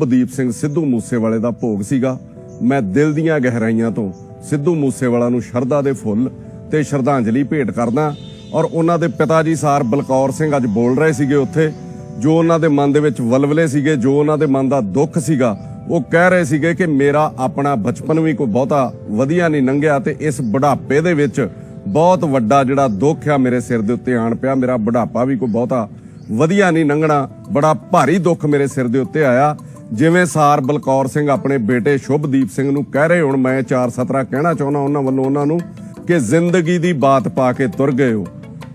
ਬਦੀਪ ਸਿੰਘ ਸਿੱਧੂ ਮੂਸੇਵਾਲੇ ਦਾ ਭੋਗ ਸੀਗਾ। ਮੈਂ ਦਿਲ ਦੀਆਂ ਗਹਿਰਾਈਆਂ ਤੋਂ ਸਿੱਧੂ ਮੂਸੇਵਾਲਾ ਨੂੰ ਸ਼ਰਧਾ ਦੇ ਫੁੱਲ ਤੇ ਸ਼ਰਧਾਂਜਲੀ ਭੇਟ ਕਰਦਾ ਔਰ ਉਹਨਾਂ ਦੇ ਪਿਤਾ ਜੀ ਸਾਰ ਬਲਕੌਰ ਸਿੰਘ ਅੱਜ ਬੋਲ ਰਹੇ ਸੀਗੇ ਉੱਥੇ। ਜੋ ਉਹਨਾਂ ਦੇ ਮਨ ਦੇ ਵਿੱਚ ਵਲਵਲੇ ਸੀਗੇ, ਜੋ ਉਹਨਾਂ ਦੇ ਮਨ ਦਾ ਦੁੱਖ ਸੀਗਾ, ਉਹ ਕਹਿ ਰਹੇ ਸੀਗੇ ਕਿ ਮੇਰਾ ਆਪਣਾ ਬਚਪਨ ਵੀ ਕੋਈ ਬਹੁਤਾ ਵਧੀਆ ਨਹੀਂ ਲੰਘਿਆ ਤੇ ਇਸ ਬੁਢਾਪੇ ਦੇ ਵਿੱਚ ਬਹੁਤ ਵੱਡਾ ਜਿਹੜਾ ਦੁੱਖ ਆ ਮੇਰੇ ਸਿਰ ਦੇ ਉੱਤੇ ਆਣ ਪਿਆ। ਮੇਰਾ ਬੁਢਾਪਾ ਵੀ ਕੋਈ ਬਹੁਤਾ ਵਧੀਆ ਨਹੀਂ ਲੰਘਣਾ। ਬੜਾ ਭਾਰੀ ਦੁੱਖ ਮੇਰੇ ਸਿਰ ਦੇ ਉੱਤੇ ਆਇਆ। ਜਿਵੇਂ ਸਾਰ ਬਲਕੌਰ ਸਿੰਘ ਆਪਣੇ ਬੇਟੇ ਸ਼ੁਭਦੀਪ ਸਿੰਘ ਨੂੰ ਕਹਿ ਰਹੇ ਹੁਣ, ਮੈਂ ਚਾਰ ਸਤਰਾ ਕਹਿਣਾ ਚਾਹੁੰਦਾ ਉਹਨਾਂ ਵੱਲੋਂ ਉਹਨਾਂ ਨੂੰ ਕਿ ਜ਼ਿੰਦਗੀ ਦੀ ਬਾਤ ਪਾ ਕੇ ਤੁਰ ਗਏ ਹੋ।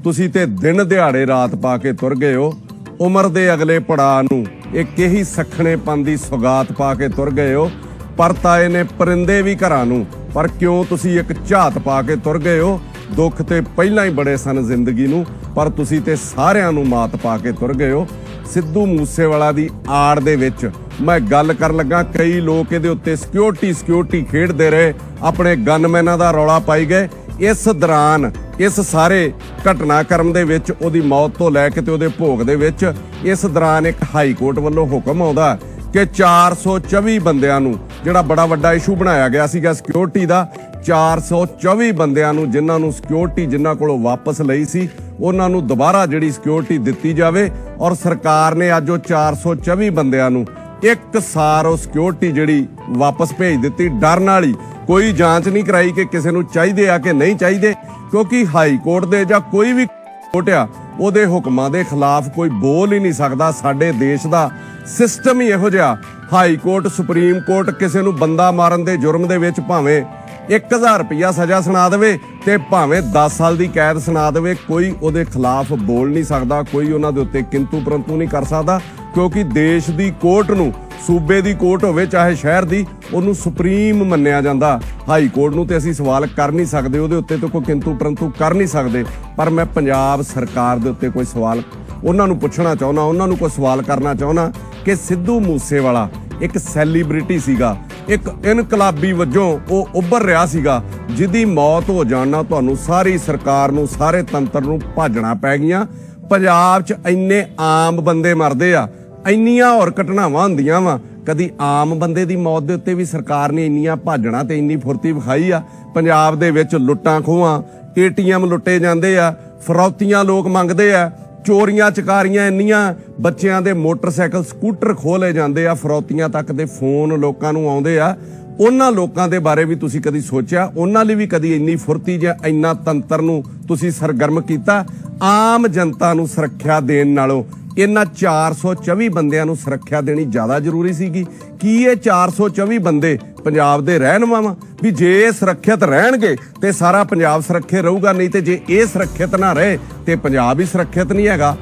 ਤੁਸੀਂ ਤੇ ਦਿਨ ਦਿਹਾੜੇ ਰਾਤ ਪਾ ਕੇ ਤੁਰ ਗਏ ਹੋ। ਉਮਰ ਦੇ ਅਗਲੇ ਪੜਾਅ ਨੂੰ ਇੱਕ ਇਹੀ ਸਖਣੇਪਨ ਦੀ ਸੁਗਾਤ ਪਾ ਕੇ ਤੁਰ ਗਏ ਹੋ। ਪਰਤਾਏ ਨੇ ਪਰਿੰਦੇ ਵੀ ਘਰਾਂ ਨੂੰ, ਪਰ ਕਿਉਂ ਤੁਸੀਂ ਇੱਕ ਝਾਤ ਪਾ ਕੇ ਤੁਰ ਗਏ ਹੋ? ਦੁੱਖ ਤੇ ਪਹਿਲਾਂ ਹੀ ਬੜੇ ਸਨ ਜ਼ਿੰਦਗੀ ਨੂੰ, ਪਰ ਤੁਸੀਂ ਤੇ ਸਾਰਿਆਂ ਨੂੰ ਮਾਤ ਪਾ ਕੇ ਤੁਰ ਗਏ ਹੋ। ਸਿੱਧੂ ਮੂਸੇਵਾਲਾ ਦੀ ਆੜ ਦੇ ਵਿੱਚ ਮੈਂ ਗੱਲ ਕਰਨ ਲੱਗਾ, ਕਈ ਲੋਕ ਇਹਦੇ ਉੱਤੇ ਸਿਕਿਉਰਿਟੀ ਸਿਕਿਉਰਿਟੀ ਖੇਡਦੇ ਰਹੇ, ਆਪਣੇ ਗਨਮੈਨਾਂ ਦਾ ਰੌਲਾ ਪਾਈ ਗਏ। ਇਸ ਦੌਰਾਨ, ਇਸ ਸਾਰੇ ਘਟਨਾਕ੍ਰਮ ਦੇ ਵਿੱਚ ਉਹਦੀ ਮੌਤ ਤੋਂ ਲੈ ਕੇ ਤੇ ਉਹਦੇ ਭੋਗ ਦੇ ਵਿੱਚ, ਇਸ ਦੌਰਾਨ ਇੱਕ ਹਾਈ ਕੋਰਟ ਵੱਲੋਂ ਹੁਕਮ ਆਉਂਦਾ ਕਿ 424 ਬੰਦਿਆਂ ਨੂੰ, ਜਿਹੜਾ ਬੜਾ ਵੱਡਾ ਇਸ਼ੂ ਬਣਾਇਆ ਗਿਆ ਸੀਗਾ ਸਿਕਿਉਰਿਟੀ ਦਾ 424 ਬੰਦਿਆਂ ਨੂੰ, ਜਿਨ੍ਹਾਂ ਨੂੰ ਸਿਕਿਉਰਿਟੀ ਜਿਨ੍ਹਾਂ ਕੋਲੋਂ ਵਾਪਸ ਲਈ ਸੀ, ਉਹਨਾਂ ਨੂੰ ਦੁਬਾਰਾ ਜਿਹੜੀ ਸਿਕਿਉਰਿਟੀ ਦਿੱਤੀ ਜਾਵੇ ਔਰ ਸਰਕਾਰ ਨੇ ਅੱਜ ਉਹ 424 ਬੰਦਿਆਂ ਨੂੰ ਇੱਕ ਸਾਰ ਉਹ ਸਿਕਿਉਰਿਟੀ ਜਿਹੜੀ ਵਾਪਸ ਭੇਜ ਦਿੱਤੀ। ਡਰਨ ਵਾਲੀ ਕੋਈ ਜਾਂਚ ਨਹੀਂ ਕਰਾਈ ਕਿ ਕਿਸੇ ਨੂੰ ਚਾਹੀਦੇ ਆ ਕਿ ਨਹੀਂ ਚਾਹੀਦੇ, ਕਿਉਂਕਿ ਹਾਈ ਕੋਰਟ ਦੇ ਜਾਂ ਕੋਈ ਵੀ ਕੋਰਟ ਆ, ਉਹਦੇ ਹੁਕਮਾਂ ਦੇ ਖਿਲਾਫ ਕੋਈ ਬੋਲ ਹੀ ਨਹੀਂ ਸਕਦਾ। ਸਾਡੇ ਦੇਸ਼ ਦਾ ਸਿਸਟਮ ਹੀ ਇਹੋ ਜਿਹਾ। ਹਾਈ ਕੋਰਟ, ਸੁਪਰੀਮ ਕੋਰਟ ਕਿਸੇ ਨੂੰ ਬੰਦਾ ਮਾਰਨ ਦੇ ਜੁਰਮ ਦੇ ਵਿੱਚ ਭਾਵੇਂ 1000 ਰੁਪਇਆ ਸਜ਼ਾ ਸੁਣਾ ਦੇਵੇ ਤੇ ਭਾਵੇਂ 10 ਸਾਲ ਦੀ ਕੈਦ ਸੁਣਾ ਦੇਵੇ, ਕੋਈ ਉਹਦੇ ਖਿਲਾਫ ਬੋਲ ਨਹੀਂ ਸਕਦਾ, ਕੋਈ ਉਹਨਾਂ ਦੇ ਉੱਤੇ ਕਿੰਤੂ ਪਰੰਤੂ ਨਹੀਂ ਕਰ ਸਕਦਾ, ਕਿਉਂਕਿ ਦੇਸ਼ ਦੀ ਕੋਰਟ ਨੂੰ, ਸੂਬੇ ਦੀ ਕੋਰਟ ਹੋਵੇ, ਚਾਹੇ ਸ਼ਹਿਰ ਦੀ, ਉਹਨੂੰ ਸੁਪਰੀਮ ਮੰਨਿਆ ਜਾਂਦਾ। ਹਾਈ ਕੋਰਟ ਨੂੰ ਤੇ ਅਸੀਂ ਸਵਾਲ ਕਰ ਨਹੀਂ ਸਕਦੇ, ਉਹਦੇ ਉੱਤੇ ਤਾਂ ਕੋਈ ਕਿੰਤੂ ਪਰੰਤੂ ਕਰ ਨਹੀਂ ਸਕਦੇ। ਪਰ ਮੈਂ ਪੰਜਾਬ ਸਰਕਾਰ ਦੇ ਉੱਤੇ ਕੋਈ ਸਵਾਲ, ਉਹਨਾਂ ਨੂੰ ਪੁੱਛਣਾ ਚਾਹੁੰਦਾ, ਉਹਨਾਂ ਨੂੰ ਕੋਈ ਸਵਾਲ ਕਰਨਾ ਚਾਹੁੰਦਾ ਕਿ ਸਿੱਧੂ ਮੂਸੇਵਾਲਾ ਇੱਕ ਸੈਲੀਬ੍ਰਿਟੀ ਸੀਗਾ ਇੱਕ ਇਨਕਲਾਬੀ ਵਜੋਂ ਉਹ ਉੱਭਰ ਰਿਹਾ ਸੀਗਾ ਜਿਹਦੀ ਮੌਤ ਹੋ ਜਾਣ ਨਾਲ ਤੁਹਾਨੂੰ ਸਾਰੀ ਸਰਕਾਰ ਨੂੰ, ਸਾਰੇ ਤੰਤਰ ਨੂੰ ਭਾਜਣਾ ਪੈ ਗਈਆਂ। ਪੰਜਾਬ 'ਚ ਇੰਨੇ ਆਮ ਬੰਦੇ ਮਰਦੇ ਆ, ਇੰਨੀਆਂ ਹੋਰ ਘਟਨਾਵਾਂ ਹੁੰਦੀਆਂ ਵਾ। ਕਦੀ ਆਮ ਬੰਦੇ ਦੀ ਮੌਤ ਦੇ ਉੱਤੇ ਵੀ ਸਰਕਾਰ ਨੇ ਇੰਨੀਆਂ ਭਾਜਣਾ ਤੇ ਇੰਨੀ ਫੁਰਤੀ ਵਿਖਾਈ ਆ। ਪੰਜਾਬ ਦੇ ਵਿੱਚ ਲੁੱਟਾਂ ਖੋਹਾਂ, ਏਟੀਐਮ ਲੁੱਟੇ ਜਾਂਦੇ ਆ, ਫਰੌਤੀਆਂ ਲੋਕ ਮੰਗਦੇ ਆ ਚੋਰੀਆਂ, ਚਕਾਰੀਆਂ ਇੰਨੀਆਂ, ਬੱਚਿਆਂ ਦੇ ਮੋਟਰਸਾਈਕਲ ਸਕੂਟਰ ਖੋਲੇ ਜਾਂਦੇ ਆ, ਫਰੌਤੀਆਂ ਤੱਕ ਦੇ ਫੋਨ ਲੋਕਾਂ ਨੂੰ ਆਉਂਦੇ ਆ। ਉਹਨਾਂ ਲੋਕਾਂ ਦੇ ਬਾਰੇ ਵੀ ਤੁਸੀਂ ਕਦੀ ਸੋਚਿਆ? ਉਹਨਾਂ ਲਈ ਵੀ ਕਦੀ ਇੰਨੀ ਫੁਰਤੀ ਜਾਂ ਇੰਨਾ ਤੰਤਰ ਨੂੰ ਤੁਸੀਂ ਸਰਗਰਮ ਕੀਤਾ? ਆਮ ਜਨਤਾ ਨੂੰ ਸੁਰੱਖਿਆ ਦੇਣ ਨਾਲੋਂ ਇਹਨਾਂ 424 ਬੰਦਿਆਂ ਨੂੰ ਸੁਰੱਖਿਆ ਦੇਣੀ ਜ਼ਿਆਦਾ ਜ਼ਰੂਰੀ ਸੀਗੀ। ਕੀ ਇਹ 424 ਬੰਦੇ ਪੰਜਾਬ ਦੇ ਰਹਿਨੁਮਾ ਵਾ? ਵੀ ਜੇ ਇਹ ਸੁਰੱਖਿਅਤ ਰਹਿਣਗੇ, ਤੇ ਸਾਰਾ ਪੰਜਾਬ ਸੁਰੱਖਿਅਤ ਰਹੂਗਾ, ਨਹੀਂ ਤੇ ਜੇ ਇਹ ਸੁਰੱਖਿਅਤ ਨਾ ਰਹੇ, ਤੇ ਪੰਜਾਬ ਹੀ ਸੁਰੱਖਿਅਤ ਨਹੀਂ ਹੈਗਾ।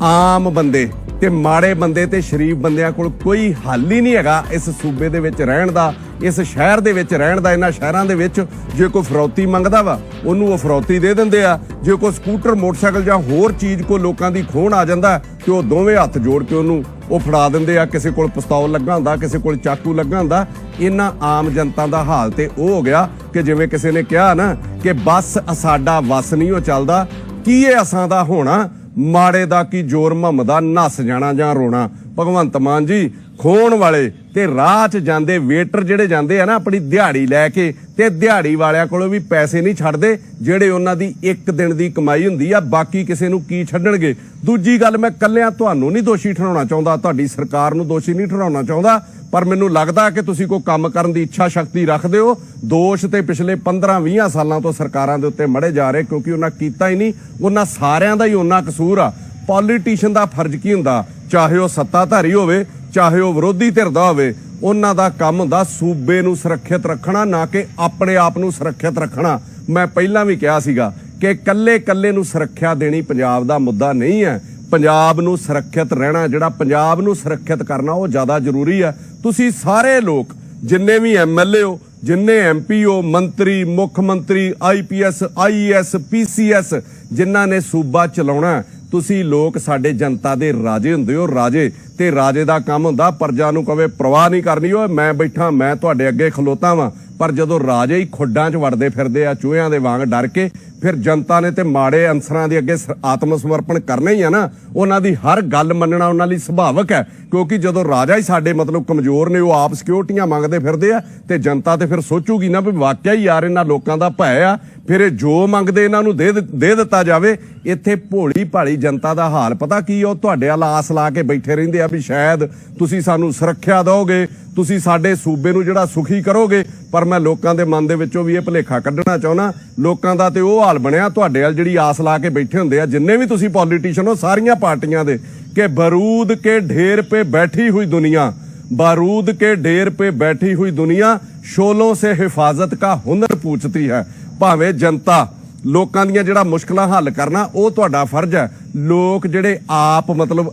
ਆਮ ਬੰਦੇ ਤੇ ਮਾੜੇ ਬੰਦੇ ਤੇ ਸ਼ਰੀਫ ਬੰਦਿਆਂ ਕੋਲ ਕੋਈ ਹੱਲ ਹੀ ਨਹੀਂ ਹੈਗਾ ਇਸ ਸੂਬੇ ਦੇ ਵਿੱਚ ਰਹਿਣ ਦਾ, ਇਸ ਸ਼ਹਿਰ ਦੇ ਵਿੱਚ ਰਹਿਣ ਦਾ, ਇਹਨਾਂ ਸ਼ਹਿਰਾਂ ਦੇ ਵਿੱਚ ਜੇ ਕੋਈ ਫਰੌਤੀ ਮੰਗਦਾ ਵਾ, ਉਹਨੂੰ ਉਹ ਫਰੌਤੀ ਦੇ ਦਿੰਦੇ ਆ। ਜੇ ਕੋਈ ਸਕੂਟਰ, ਮੋਟਰਸਾਈਕਲ ਜਾਂ ਹੋਰ ਚੀਜ਼ ਕੋ ਲੋਕਾਂ ਦੀ ਖੋਹਣ ਆ ਜਾਂਦਾ ਤੇ ਉਹ ਦੋਵੇਂ ਹੱਥ ਜੋੜ ਕੇ ਉਹਨੂੰ ਉਹ ਫੜਾ ਦਿੰਦੇ ਆ। ਕਿਸੇ ਕੋਲ ਪਿਸਤੌਲ ਲੱਗਾ ਹੁੰਦਾ, ਕਿਸੇ ਕੋਲ ਚਾਕੂ ਲੱਗਾ ਹੁੰਦਾ। ਇਹਨਾਂ ਆਮ ਜਨਤਾ ਦਾ ਹਾਲ ਤੇ ਉਹ ਹੋ ਗਿਆ ਕਿ ਜਿਵੇਂ ਕਿਸੇ ਨੇ ਕਿਹਾ ਨਾ ਕਿ ਬਸ ਸਾਡਾ ਵਸ ਨਹੀਂ ਉਹ ਚੱਲਦਾ। ਕੀ ਇਹ ਅਸਾਂ ਦਾ ਹੋਣਾ? ਮਾੜੇ ਦਾ ਕੀ ਜ਼ੋਰ ਮਹਮਦਾ ਨੱਸ ਜਾਣਾ ਜਾਂ ਰੋਣਾ? ਭਗਵੰਤ ਮਾਨ ਜੀ ਖੋਣ ਵਾਲੇ ਤੇ ਰਾਹ 'ਚ ਜਾਂਦੇ ਵੇਟਰ ਜਿਹੜੇ ਜਾਂਦੇ ਆ ਨਾ ਆਪਣੀ ਦਿਹਾੜੀ ਲੈ ਕੇ ਤੇ ਦਿਹਾੜੀ ਵਾਲਿਆਂ ਕੋਲੋਂ ਵੀ ਪੈਸੇ ਨਹੀਂ ਛੱਡਦੇ, ਜਿਹੜੇ ਉਹਨਾਂ ਦੀ ਇੱਕ ਦਿਨ ਦੀ ਕਮਾਈ ਹੁੰਦੀ ਆ, ਬਾਕੀ ਕਿਸੇ ਨੂੰ ਕੀ ਛੱਡਣਗੇ? ਦੂਜੀ ਗੱਲ ਮੈਂ ਕੱਲਿਆਂ ਤੁਹਾਨੂੰ ਨਹੀਂ ਦੋਸ਼ੀ ਠਹਿਰਾਉਣਾ ਚਾਹੁੰਦਾ, ਤੁਹਾਡੀ ਸਰਕਾਰ ਨੂੰ ਦੋਸ਼ੀ ਨਹੀਂ ਠਹਿਰਾਉਣਾ ਚਾਹੁੰਦਾ, ਪਰ ਮੈਨੂੰ ਲੱਗਦਾ ਕਿ ਤੁਸੀਂ ਕੋਈ ਕੰਮ ਕਰਨ ਦੀ ਇੱਛਾ ਸ਼ਕਤੀ ਰੱਖਦੇ ਹੋ। ਦੋਸ਼ ਤੇ ਪਿਛਲੇ 15-20 ਸਾਲਾਂ ਤੋਂ ਸਰਕਾਰਾਂ ਦੇ ਉੱਤੇ ਮੜੇ ਜਾ ਰਹੇ ਕਿਉਂਕਿ ਉਹਨਾਂ ਕੀਤਾ ਹੀ ਨਹੀਂ, ਉਹਨਾਂ ਸਾਰਿਆਂ ਦਾ ਹੀ ਉਹਨਾਂ ਕਸੂਰ ਆ। ਪੋਲੀਟੀਸ਼ੀਅਨ ਦਾ ਫਰਜ਼ ਕੀ ਹੁੰਦਾ? ਚਾਹੇ ਉਹ ਸੱਤਾਧਾਰੀ ਹੋਵੇ, ਚਾਹੇ ਉਹ ਵਿਰੋਧੀ ਧਿਰ ਦਾ ਹੋਵੇ, ਉਹਨਾਂ ਦਾ ਕੰਮ ਹੁੰਦਾ ਸੂਬੇ ਨੂੰ ਸੁਰੱਖਿਅਤ ਰੱਖਣਾ, ਨਾ ਕਿ ਆਪਣੇ ਆਪ ਨੂੰ ਸੁਰੱਖਿਅਤ ਰੱਖਣਾ। ਮੈਂ ਪਹਿਲਾਂ ਵੀ ਕਿਹਾ ਸੀਗਾ ਕਿ ਕੱਲੇ ਕੱਲੇ ਨੂੰ ਸੁਰੱਖਿਆ ਦੇਣੀ ਪੰਜਾਬ ਦਾ ਮੁੱਦਾ ਨਹੀਂ ਹੈ। ਪੰਜਾਬ ਨੂੰ ਸੁਰੱਖਿਅਤ ਰਹਿਣਾ, ਜਿਹੜਾ ਪੰਜਾਬ ਨੂੰ ਸੁਰੱਖਿਅਤ ਕਰਨਾ, ਉਹ ਜ਼ਿਆਦਾ ਜ਼ਰੂਰੀ ਹੈ। ਤੁਸੀਂ ਸਾਰੇ ਲੋਕ, ਜਿੰਨੇ ਵੀ ਐਮਐਲਏ ਹੋ, ਜਿੰਨੇ ਐਮਪੀ ਹੋ, ਮੰਤਰੀ, ਮੁੱਖ ਮੰਤਰੀ ਆਈਪੀਐਸ ਆਈਐਸ ਪੀਸੀਐਸ ਜਿਨ੍ਹਾਂ ਨੇ ਸੂਬਾ ਚਲਾਉਣਾ ਤੁਸੀਂ ਲੋਕ ਸਾਡੇ ਜਨਤਾ ਦੇ ਰਾਜੇ ਹੁੰਦੇ ਹੋ, ਰਾਜੇ ਤੇ ਰਾਜੇ ਦਾ ਕੰਮ ਹੁੰਦਾ, ਪ੍ਰਜਾ ਨੂੰ ਕਵੇ ਪ੍ਰਵਾਹ ਨਹੀਂ ਕਰਨੀ, ਓਏ ਮੈਂ ਬੈਠਾ, ਮੈਂ ਤੁਹਾਡੇ ਅੱਗੇ ਖਲੋਤਾ ਵਾਂ। ਪਰ ਜਦੋਂ ਰਾਜੇ ਹੀ ਖੁੱਡਾਂ 'ਚ ਵੜਦੇ ਫਿਰਦੇ ਆ, ਚੂਹਿਆਂ ਦੇ ਵਾਂਗ ਡਰ ਕੇ ਫਿਰ ਜਨਤਾ ਨੇ ਤੇ ਮਾੜੇ ਅਨਸਰਾਂ ਦੇ ਅੱਗੇ ਸ- ਆਤਮ ਸਮਰਪਣ ਕਰਨਾ ਹੀ ਆ ਨਾ, ਉਹਨਾਂ ਦੀ ਹਰ ਗੱਲ ਮੰਨਣਾ ਉਹਨਾਂ ਲਈ ਸੁਭਾਵਕ ਹੈ, ਕਿਉਂਕਿ ਜਦੋਂ ਰਾਜਾ ਹੀ ਸਾਡੇ ਮਤਲਬ ਕਮਜ਼ੋਰ ਨੇ, ਉਹ ਆਪ ਸਿਕਿਉਰਟੀਆਂ ਮੰਗਦੇ ਫਿਰਦੇ ਆ, ਤੇ ਜਨਤਾ ਤੇ ਫਿਰ ਸੋਚੂਗੀ ਨਾ ਵੀ ਵਾਕਿਆ ਹੀ ਯਾਰ ਇਹਨਾਂ ਲੋਕਾਂ ਦਾ ਭੈ ਆ, ਫਿਰ ਇਹ ਜੋ ਮੰਗਦੇ ਇਹਨਾਂ ਨੂੰ ਦੇ ਦੇ ਦਿੱਤਾ ਜਾਵੇ, ਇੱਥੇ ਭੋਲੀ ਭਾਲੀ ਜਨਤਾ ਦਾ ਹਾਲ ਪਤਾ ਕੀ ਉਹ ਤੁਹਾਡੇ ਵੱਲ ਆਸ ਲਾ ਕੇ ਬੈਠੇ ਰਹਿੰਦੇ ਆ ਵੀ ਸ਼ਾਇਦ ਤੁਸੀਂ ਸਾਨੂੰ ਸੁਰੱਖਿਆ ਦਿਓਗੇ, ਤੁਸੀਂ ਸਾਡੇ ਸੂਬੇ ਨੂੰ ਜਿਹੜਾ ਸੁਖੀ ਕਰੋਗੇ, ਪਰ ਮੈਂ ਲੋਕਾਂ ਦੇ ਮਨ ਦੇ ਵਿੱਚੋਂ ਵੀ ਇਹ ਭੁਲੇਖਾ ਕੱਢਣਾ ਚਾਹੁੰਦਾ, ਲੋਕਾਂ ਦਾ ਤੇ ਉਹ ਹਾਲ ਬਣਿਆ ਤੁਹਾਡੇ ਵੱਲ ਜਿਹੜੀ ਆਸ ਲਾ ਕੇ ਬੈਠੇ ਹੁੰਦੇ ਆ ਜਿੰਨੇ ਵੀ ਤੁਸੀਂ ਪੋਲੀਟੀਸ਼ੀਅਨ ਹੋ ਸਾਰੀਆਂ ਪਾਰਟੀਆਂ ਦੇ ਕਿ ਬਰੂਦ ਕੇ ਢੇਰ पे बैठी हुई दुनिया बारूद के ढेर पे बैठी हुई दुनिया शोलों से हिफाजत का हुनर पूछती है ਭਾਵੇਂ ਜਨਤਾ ਲੋਕਾਂ ਦੀਆਂ ਜਿਹੜਾ ਮੁਸ਼ਕਲਾਂ ਹੱਲ ਕਰਨਾ ਉਹ ਤੁਹਾਡਾ ਫਰਜ਼ ਹੈ ਲੋਕ ਜਿਹੜੇ ਆਪ ਮਤਲਬ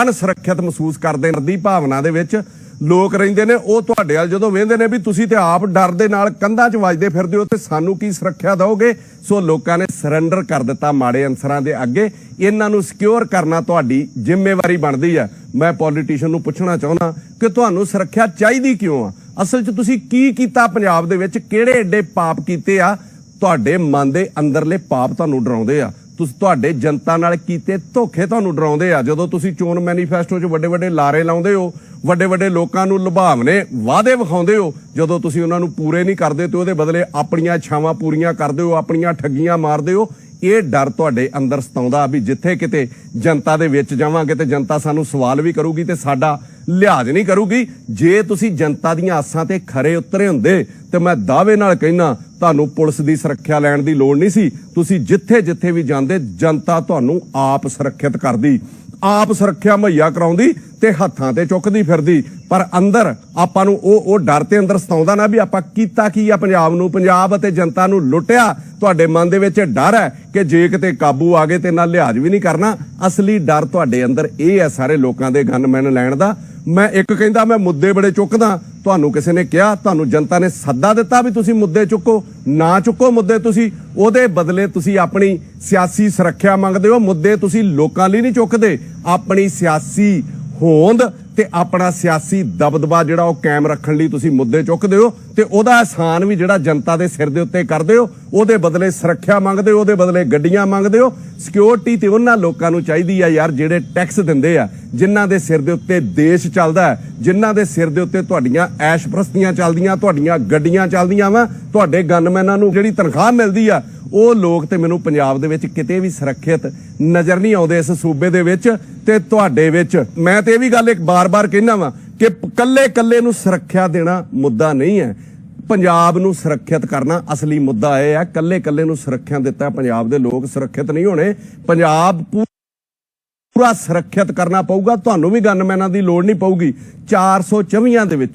ਅਣਸੁਰੱਖਿਅਤ ਮਹਿਸੂਸ ਕਰਦੇ ਨੇ ਦੀ ਭਾਵਨਾ ਦੇ ਵਿੱਚ ਲੋਕ ਰਹਿੰਦੇ ਨੇ, ਉਹ ਤੁਹਾਡੇ ਵੱਲ ਜਦੋਂ ਵੇਂਦੇ ਨੇ ਵੀ ਤੁਸੀਂ ਤੇ ਆਪ ਡਰ ਦੇ ਨਾਲ ਕੰਧਾਂ 'ਚ ਵੱਜਦੇ ਫਿਰਦੇ ਹੋ ਤੇ ਸਾਨੂੰ ਕੀ ਸੁਰੱਖਿਆ ਦਿਓਗੇ? ਸੋ ਲੋਕਾਂ ਨੇ ਸਰੈਂਡਰ ਕਰ ਦਿੱਤਾ ਮਾੜੇ ਅਨਸਰਾਂ ਦੇ ਅੱਗੇ। ਇਹਨਾਂ ਨੂੰ ਸਿਕਿਉਰ ਕਰਨਾ ਤੁਹਾਡੀ ਜ਼ਿੰਮੇਵਾਰੀ ਬਣਦੀ ਹੈ। ਮੈਂ ਪੋਲੀਟੀਸ਼ੀਅਨ ਨੂੰ ਪੁੱਛਣਾ ਚਾਹੁੰਦਾ ਕਿ ਤੁਹਾਨੂੰ ਸੁਰੱਖਿਆ ਚਾਹੀਦੀ ਕਿਉਂ ਆ? ਅਸਲ 'ਚ ਤੁਸੀਂ ਕੀ ਕੀਤਾ ਪੰਜਾਬ ਦੇ ਵਿੱਚ? ਕਿਹੜੇ ਐਡੇ ਪਾਪ ਕੀਤੇ ਆ? ਤੁਹਾਡੇ ਮਨ ਦੇ ਅੰਦਰਲੇ ਪਾਪ ਤੁਹਾਨੂੰ ਡਰਾਉਂਦੇ ਆ। ਤੁਸੀਂ ਤੁਹਾਡੇ ਜਨਤਾ ਨਾਲ ਕੀਤੇ ਧੋਖੇ ਤੁਹਾਨੂੰ ਡਰਾਉਂਦੇ ਆ। ਜਦੋਂ ਤੁਸੀਂ ਚੋਣ ਮੈਨੀਫੈਸਟੋ 'ਚ ਵੱਡੇ ਵੱਡੇ ਲਾਰੇ ਲਾਉਂਦੇ ਹੋ, ਵੱਡੇ ਵੱਡੇ ਲੋਕਾਂ ਨੂੰ ਲੁਭਾਵਨੇ ਵਾਅਦੇ ਵਿਖਾਉਂਦੇ ਹੋ, ਜਦੋਂ ਤੁਸੀਂ ਉਹਨਾਂ ਨੂੰ ਪੂਰੇ ਨਹੀਂ ਕਰਦੇ ਤੇ ਉਹਦੇ ਬਦਲੇ ਆਪਣੀਆਂ ਇੱਛਾਵਾਂ ਪੂਰੀਆਂ ਕਰਦੇ ਹੋ, ਆਪਣੀਆਂ ਠੱਗੀਆਂ ਮਾਰਦੇ ਹੋ, ਇਹ ਡਰ ਤੁਹਾਡੇ ਅੰਦਰ ਸਤਾਉਂਦਾ ਵੀ ਜਿੱਥੇ ਕਿਤੇ ਜਨਤਾ ਦੇ ਵਿੱਚ ਜਾਵਾਂਗੇ ਤੇ ਜਨਤਾ ਸਾਨੂੰ ਸਵਾਲ ਵੀ ਕਰੂਗੀ ਤੇ ਸਾਡਾ ਲਿਹਾਜ਼ ਨਹੀਂ ਕਰੂਗੀ। ਜੇ ਤੁਸੀਂ ਜਨਤਾ ਦੀਆਂ ਆਸਾਂ ਤੇ ਖਰੇ ਉਤਰੇ ਹੁੰਦੇ ਤੇ ਮੈਂ ਦਾਅਵੇ ਨਾਲ ਕਹਿਣਾ ਤੁਹਾਨੂੰ ਪੁਲਿਸ ਦੀ ਸੁਰੱਖਿਆ ਲੈਣ ਦੀ ਲੋੜ ਨਹੀਂ ਸੀ। ਤੁਸੀਂ ਜਿੱਥੇ ਜਿੱਥੇ ਵੀ ਜਾਂਦੇ, ਜਨਤਾ ਤੁਹਾਨੂੰ ਆਪ ਸੁਰੱਖਿਅਤ ਕਰਦੀ। ਆਪ ਸੁਰੱਖਿਆ ਮੁਹੱਈਆ ਕਰਾਉਂਦੀ ਤੇ ਹੱਥਾਂ ਤੇ ਚੁੱਕਦੀ ਫਿਰਦੀ। ਪਰ ਅੰਦਰ ਆਪਾਂ ਨੂੰ ਉਹ ਉਹ ਡਰ ਤੇ ਅੰਦਰ ਸਤਾਉਂਦਾ ਨਾ ਵੀ ਆਪਾਂ ਕੀਤਾ ਕੀ ਆ ਪੰਜਾਬ ਨੂੰ। ਪੰਜਾਬ ਅਤੇ ਜਨਤਾ ਨੂੰ ਲੁੱਟਿਆ। ਤੁਹਾਡੇ ਮਨ ਦੇ ਵਿੱਚ ਡਰ ਹੈ ਕਿ ਜੇ ਕਿਤੇ ਕਾਬੂ ਆ ਗਏ ਤੇ ਨਾਲ ਲਿਹਾਜ਼ ਵੀ ਨਹੀਂ ਕਰਨਾ। ਅਸਲੀ ਡਰ ਤੁਹਾਡੇ ਅੰਦਰ ਇਹ ਹੈ ਸਾਰੇ ਲੋਕਾਂ ਦੇ ਗਨਮੈਨ ਲੈਣ ਦਾ। ਮੈਂ ਇੱਕ ਕਹਿੰਦਾ, ਮੈਂ ਮੁੱਦੇ ਬੜੇ ਚੁੱਕਦਾ। ਤੁਹਾਨੂੰ ਕਿਸੇ ਨੇ ਕਿਹਾ, ਤੁਹਾਨੂੰ ਜਨਤਾ ਨੇ ਸੱਦਾ ਦਿੱਤਾ ਵੀ ਤੁਸੀਂ ਮੁੱਦੇ ਚੁੱਕੋ, ਨਾ ਚੁੱਕੋ ਮੁੱਦੇ ਤੁਸੀਂ। ਉਹਦੇ ਬਦਲੇ ਤੁਸੀਂ ਆਪਣੀ ਸਿਆਸੀ ਸੁਰੱਖਿਆ ਮੰਗਦੇ ਹੋ, ਮੁੱਦੇ ਤੁਸੀਂ ਲੋਕਾਂ ਲਈ ਨਹੀਂ ਚੁੱਕਦੇ। ਆਪਣੀ ਸਿਆਸੀ ਹੋਂਦ ਤੇ ਆਪਣਾ ਸਿਆਸੀ ਦਬਦਬਾ ਜਿਹੜਾ ਉਹ ਕਾਇਮ ਰੱਖਣ ਲਈ ਤੁਸੀਂ ਮੁੱਦੇ ਚੁੱਕਦੇ ਹੋ ਤੇ ਉਹਦਾ ਆਸਾਨ ਵੀ ਜਿਹੜਾ ਜਨਤਾ ਦੇ ਸਿਰ ਦੇ ਉੱਤੇ ਕਰਦੇ ਹੋ, ਉਹਦੇ ਬਦਲੇ ਸੁਰੱਖਿਆ ਮੰਗਦੇ ਹੋ, ਉਹਦੇ ਬਦਲੇ ਗੱਡੀਆਂ ਮੰਗਦੇ ਹੋ। ਸਿਕਿਉਰਿਟੀ ਤੇ ਉਹਨਾਂ ਲੋਕਾਂ ਨੂੰ ਚਾਹੀਦੀ ਆ ਯਾਰ ਜਿਹੜੇ ਟੈਕਸ ਦਿੰਦੇ ਆ, ਜਿਨ੍ਹਾਂ ਦੇ ਸਿਰ ਦੇ ਉੱਤੇ ਦੇਸ਼ ਚੱਲਦਾ ਹੈ, ਜਿਨ੍ਹਾਂ ਦੇ ਸਿਰ ਦੇ ਉੱਤੇ ਤੁਹਾਡੀਆਂ ਐਸ਼ ਪ੍ਰਸਤੀਆਂ ਚੱਲਦੀਆਂ, ਤੁਹਾਡੀਆਂ ਗੱਡੀਆਂ ਚੱਲਦੀਆਂ ਵਾ, ਤੁਹਾਡੇ ਗਨਮੈਨਾਂ ਨੂੰ ਜਿਹੜੀ ਤਨਖਾਹ ਮਿਲਦੀ ਆ, ਉਹ ਲੋਕ ਤੇ ਮੈਨੂੰ ਪੰਜਾਬ ਦੇ ਵਿੱਚ ਕਿਤੇ ਵੀ ਸੁਰੱਖਿਅਤ ਨਜ਼ਰ ਨਹੀਂ ਆਉਂਦੇ ਇਸ ਸੂਬੇ ਦੇ ਵਿੱਚ ਤੇ ਤੁਹਾਡੇ ਵਿੱਚ। ਮੈਂ ਤੇ ਇਹ ਵੀ ਗੱਲ ਇੱਕ ਬਾਰ ਬਾਰ-ਬਾਰ ਕਹਿਣਾ ਵਾਂ ਕਿ ਕੱਲੇ-ਕੱਲੇ ਨੂੰ ਸੁਰੱਖਿਆ ਦੇਣਾ ਮੁੱਦਾ ਨਹੀਂ ਹੈ। ਪੰਜਾਬ ਨੂੰ ਸੁਰੱਖਿਅਤ ਕਰਨਾ ਅਸਲੀ ਮੁੱਦਾ ਇਹ ਹੈ। ਕੱਲੇ-ਕੱਲੇ ਨੂੰ ਸੁਰੱਖਿਆ ਦਿੱਤਾ, ਪੰਜਾਬ ਦੇ ਲੋਕ ਸੁਰੱਖਿਅਤ ਨਹੀਂ ਹੋਣੇ। ਪੰਜਾਬ ਪੂਰਾ ਸੁਰੱਖਿਅਤ ਕਰਨਾ ਪਊਗਾ। ਤੁਹਾਨੂੰ ਵੀ ਗਨਮੈਨਾਂ ਦੀ ਲੋੜ ਨਹੀਂ ਪਊਗੀ। 424 ਦੇ ਵਿੱਚ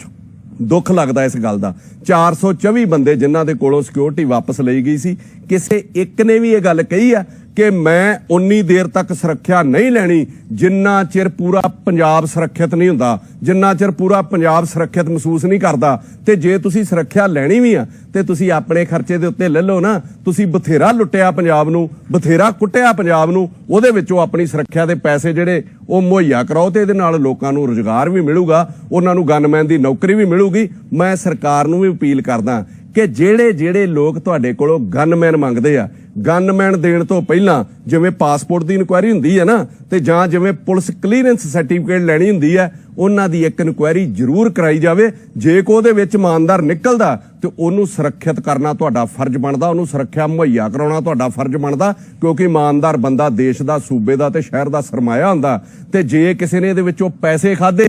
ਦੁੱਖ ਲੱਗਦਾ ਇਸ ਗੱਲ ਦਾ। 424 ਬੰਦੇ ਜਿਨ੍ਹਾਂ ਦੇ ਕੋਲੋਂ ਸਿਕਿਉਰਿਟੀ ਵਾਪਸ ਲਈ ਗਈ ਸੀ। ਕਿਸੇ ਇੱਕ ਨੇ ਵੀ ਇਹ ਗੱਲ ਕਹੀ ਆ ਕਿ ਮੈਂ ਉਨੀ ਦੇਰ ਤੱਕ ਸੁਰੱਖਿਆ ਨਹੀਂ ਲੈਣੀ, ਜਿੰਨਾ ਚਿਰ ਪੂਰਾ ਪੰਜਾਬ ਸੁਰੱਖਿਅਤ ਨਹੀਂ ਹੁੰਦਾ, ਜਿੰਨਾ ਚਿਰ ਪੂਰਾ ਪੰਜਾਬ ਸੁਰੱਖਿਅਤ ਮਹਿਸੂਸ ਨਹੀਂ ਕਰਦਾ, ਤੇ ਜੇ ਤੁਸੀਂ ਸੁਰੱਖਿਆ ਲੈਣੀ ਵੀ ਆ, ਤੇ ਤੁਸੀਂ ਆਪਣੇ ਖਰਚੇ ਦੇ ਉੱਤੇ ਲੈ ਲਓ ਨਾ, ਤੁਸੀਂ ਬਥੇਰਾ ਲੁੱਟਿਆ ਪੰਜਾਬ ਨੂੰ, ਬਥੇਰਾ ਕੁੱਟਿਆ ਪੰਜਾਬ ਨੂੰ, ਉਹਦੇ ਵਿੱਚੋਂ ਆਪਣੀ ਸੁਰੱਖਿਆ ਦੇ ਪੈਸੇ ਜਿਹੜੇ ਉਹ ਮੁਹੱਈਆ ਕਰਾਓ, ਤੇ ਇਹਦੇ ਨਾਲ ਲੋਕਾਂ ਨੂੰ ਰੁਜ਼ਗਾਰ ਵੀ ਮਿਲੂਗਾ, ਉਹਨਾਂ ਨੂੰ ਗਨਮੈਨ ਦੀ ਨੌਕਰੀ ਵੀ ਮਿਲੂਗੀ। ਮੈਂ ਸਰਕਾਰ ਨੂੰ ਵੀ ਅਪੀਲ ਕਰਦਾ ਕਿ ਜਿਹੜੇ ਜਿਹੜੇ ਲੋਕ ਤੁਹਾਡੇ ਕੋਲੋਂ ਗਨਮੈਨ ਮੰਗਦੇ ਆ ਗਨਮੈਨ ਦੇਣ ਤੋਂ ਪਹਿਲਾਂ ਜਿਵੇਂ ਪਾਸਪੋਰਟ ਦੀ ਇਨਕੁਆਇਰੀ ਹੁੰਦੀ ਹੈ ਨਾ, ਤੇ ਜਾਂ ਜਿਵੇਂ ਪੁਲਿਸ ਕਲੀਅਰੈਂਸ ਸਰਟੀਫਿਕੇਟ ਲੈਣੀ ਹੁੰਦੀ ਹੈ, ਉਹਨਾਂ ਦੀ ਇੱਕ ਇਨਕੁਆਇਰੀ ਜ਼ਰੂਰ ਕਰਾਈ ਜਾਵੇ। ਜੇ ਕੋ ਉਹਦੇ ਵਿੱਚ ਇਮਾਨਦਾਰ ਨਿਕਲਦਾ, ਤੇ ਉਹਨੂੰ ਸੁਰੱਖਿਅਤ ਕਰਨਾ ਤੁਹਾਡਾ ਫਰਜ਼ ਬਣਦਾ, ਉਹਨੂੰ ਸੁਰੱਖਿਆ ਮੁਹੱਈਆ ਕਰਾਉਣਾ ਤੁਹਾਡਾ ਫਰਜ਼ ਬਣਦਾ, ਕਿਉਂਕਿ ਇਮਾਨਦਾਰ ਬੰਦਾ ਦੇਸ਼ ਦਾ, ਸੂਬੇ ਦਾ ਤੇ ਸ਼ਹਿਰ ਦਾ ਸਰਮਾਇਆ ਹੁੰਦਾ। ਤੇ ਜੇ ਕਿਸੇ ਨੇ ਇਹਦੇ ਵਿੱਚੋਂ ਪੈਸੇ ਖਾਦੇ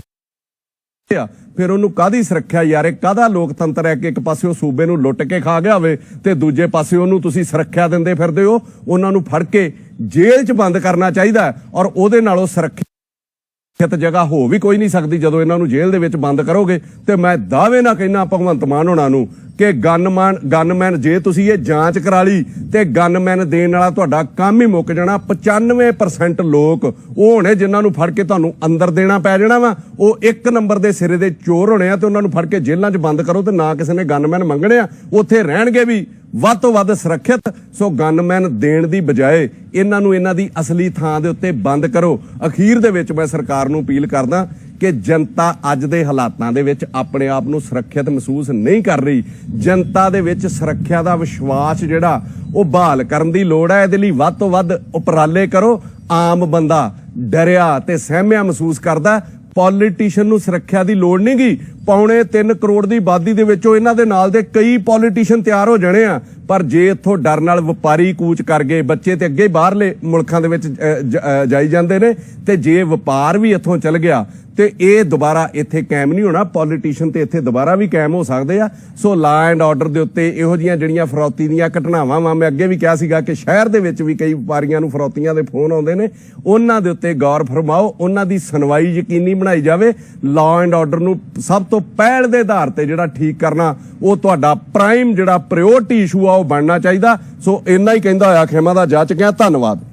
ਆ ਫਿਰ ਉਹਨੂੰ ਕਾਦੀ ਸੁਰੱਖਿਆ ਯਾਰ ਇਹ ਕਾਦਾ ਲੋਕਤੰਤਰ ਹੈ ਕਿ ਇੱਕ ਪਾਸੇ ਉਹ ਸੂਬੇ ਨੂੰ ਲੁੱਟ ਕੇ ਖਾ ਗਿਆ ਹੋਵੇ ਤੇ ਦੂਜੇ ਪਾਸੇ ਉਹਨੂੰ ਤੁਸੀਂ ਸੁਰੱਖਿਆ ਦਿੰਦੇ ਫਿਰਦੇ ਹੋ, ਉਹਨਾਂ ਨੂੰ ਫੜ ਕੇ ਜੇਲ੍ਹ 'ਚ ਬੰਦ ਕਰਨਾ ਚਾਹੀਦਾ ਔਰ ਉਹਦੇ ਨਾਲੋਂ ਸੁਰੱਖਿਆ ਸੁਰੱਖਿਅਤ ਜਗ੍ਹਾ ਹੋ ਵੀ ਕੋਈ ਨਹੀਂ ਸਕਦੀ ਜਦੋਂ ਇਹਨਾਂ ਨੂੰ ਜੇਲ੍ਹ ਦੇ ਵਿੱਚ ਬੰਦ ਕਰੋਗੇ ਤੇ ਮੈਂ ਦਾਅਵੇ ਨਾਲ ਕਹਿਣਾ ਭਗਵੰਤ ਮਾਨ ਹੋਣਾ ਨੂੰ ਕਿ ਗਨਮੈਨ ਗਨਮੈਨ ਜੇ ਤੁਸੀਂ ਇਹ ਜਾਂਚ ਕਰਾ ਲਈ, ਤੇ ਗਨਮੈਨ ਦੇਣ ਵਾਲਾ ਤੁਹਾਡਾ ਕੰਮ ਹੀ ਮੁੱਕ ਜਾਣਾ। 95% ਲੋਕ ਉਹ ਹੋਣੇ ਜਿਨ੍ਹਾਂ ਨੂੰ ਫੜ ਕੇ ਤੁਹਾਨੂੰ ਅੰਦਰ ਦੇਣਾ ਪੈ ਜਾਣਾ ਵਾ। ਉਹ ਇੱਕ ਨੰਬਰ ਦੇ ਸਿਰੇ ਦੇ ਚੋਰ ਹੋਣੇ ਆ ਤੇ ਉਹਨਾਂ ਨੂੰ ਫੜ ਕੇ ਜੇਲ੍ਹਾਂ 'ਚ ਬੰਦ ਕਰੋ ਤੇ ਨਾ ਕਿਸੇ ਨੇ ਗਨਮੈਨ ਮੰਗਣੇ ਆ। ਉੱਥੇ ਰਹਿਣਗੇ ਵੀ ਵੱਧ ਤੋਂ ਵੱਧ ਸੁਰੱਖਿਅਤ। ਸੋ ਗਨਮੈਨ ਦੇਣ ਦੀ ਬਜਾਏ ਇਹਨਾਂ ਨੂੰ ਇਹਨਾਂ ਦੀ ਅਸਲੀ ਥਾਂ ਦੇ ਉੱਤੇ ਬੰਦ ਕਰੋ। ਅਖੀਰ ਦੇ ਵਿੱਚ ਮੈਂ ਸਰਕਾਰ ਨੂੰ ਅਪੀਲ ਕਰਦਾ ਕਿ ਜਨਤਾ ਅੱਜ ਦੇ ਹਾਲਾਤਾਂ ਦੇ ਵਿੱਚ ਆਪਣੇ ਆਪ ਨੂੰ ਸੁਰੱਖਿਅਤ ਮਹਿਸੂਸ ਨਹੀਂ ਕਰ ਰਹੀ। ਜਨਤਾ ਦੇ ਵਿੱਚ ਸੁਰੱਖਿਆ ਦਾ ਵਿਸ਼ਵਾਸ ਜਿਹੜਾ ਉਹ ਬਹਾਲ ਕਰਨ ਦੀ ਲੋੜ ਹੈ। ਇਹਦੇ ਲਈ ਵੱਧ ਤੋਂ ਵੱਧ ਉਪਰਾਲੇ ਕਰੋ। ਆਮ ਬੰਦਾ ਡਰਿਆ ਤੇ ਸਹਿਮਿਆ ਮਹਿਸੂਸ ਕਰਦਾ। ਪੋਲੀਟੀਸ਼ੀਅਨ ਨੂੰ ਸੁਰੱਖਿਆ ਦੀ ਲੋੜ ਨਹੀਂ ਗਈ ਪੌਣੇ 3 ਕਰੋੜ ਦੀ ਆਬਾਦੀ ਦੇ ਵਿੱਚੋਂ ਇਹਨਾਂ ਦੇ ਨਾਲ ਦੇ ਕਈ ਪੋਲੀਟੀਸ਼ੀਅਨ ਤਿਆਰ ਹੋ ਜਾਣੇ ਆ। ਪਰ ਜੇ ਇੱਥੋਂ ਡਰ ਨਾਲ ਵਪਾਰੀ ਕੂਚ ਕਰ ਗਏ ਬੱਚੇ ਤੇ ਅੱਗੇ ਬਾਹਰਲੇ ਮੁਲਕਾਂ ਦੇ ਵਿੱਚ ਅ, ਜ- ਜਾਈ ਜਾਂਦੇ ਨੇ ਤੇ ਜੇ ਵਪਾਰ ਵੀ ਇੱਥੋਂ ਚੱਲ ਗਿਆ ਤੇ ਇਹ ਦੁਬਾਰਾ ਇੱਥੇ ਕਾਇਮ ਨਹੀਂ ਹੋਣਾ ਪੋਲੀਟੀਸ਼ੀਅਨ ਤੇ ਇੱਥੇ ਦੁਬਾਰਾ ਵੀ ਕਾਇਮ ਹੋ ਸਕਦੇ ਆ। ਸੋ ਲਾ ਐਂਡ ਆਰਡਰ ਦੇ ਉੱਤੇ ਇਹੋ ਜੀਆਂ ਜਿਹੜੀਆਂ ਫਰੌਤੀ ਦੀਆਂ ਘਟਨਾਵਾਂ ਵਾ, ਮੈਂ ਅੱਗੇ ਵੀ ਕਿਹਾ ਸੀਗਾ ਕਿ ਸ਼ਹਿਰ ਦੇ ਵਿੱਚ ਵੀ ਕਈ ਵਪਾਰੀਆਂ ਨੂੰ ਫਰੌਤੀਆਂ ਦੇ ਫੋਨ ਆਉਂਦੇ ਨੇ। ਉਹਨਾਂ ਦੇ ਉੱਤੇ ਗੌਰ ਫਰਮਾਓ, ਉਹਨਾਂ ਦੀ ਸੁਣਵਾਈ ਯਕੀਨੀ ਬਣਾਈ ਜਾਵੇ। ਲਾ ਐਂਡ ਆਰਡਰ ਨੂੰ ਸਭ ਤੋਂ ਪਹਿਲ ਦੇ ਆਧਾਰ ਤੇ ਜਿਹੜਾ ਠੀਕ ਕਰਨਾ, ਉਹ ਤੁਹਾਡਾ ਪ੍ਰਾਈਮ ਜਿਹੜਾ ਪ੍ਰਾਇੋਰਟੀ ਇਸ਼ੂ ਆ, ਉਹ ਬਣਨਾ ਚਾਹੀਦਾ। ਸੋ ਇੰਨਾ ਹੀ ਕਹਿੰਦਾ ਹੋਇਆ ਖੇਮਾ ਦਾ ਜਾ ਚੁੱਕਿਆ। ਧੰਨਵਾਦ।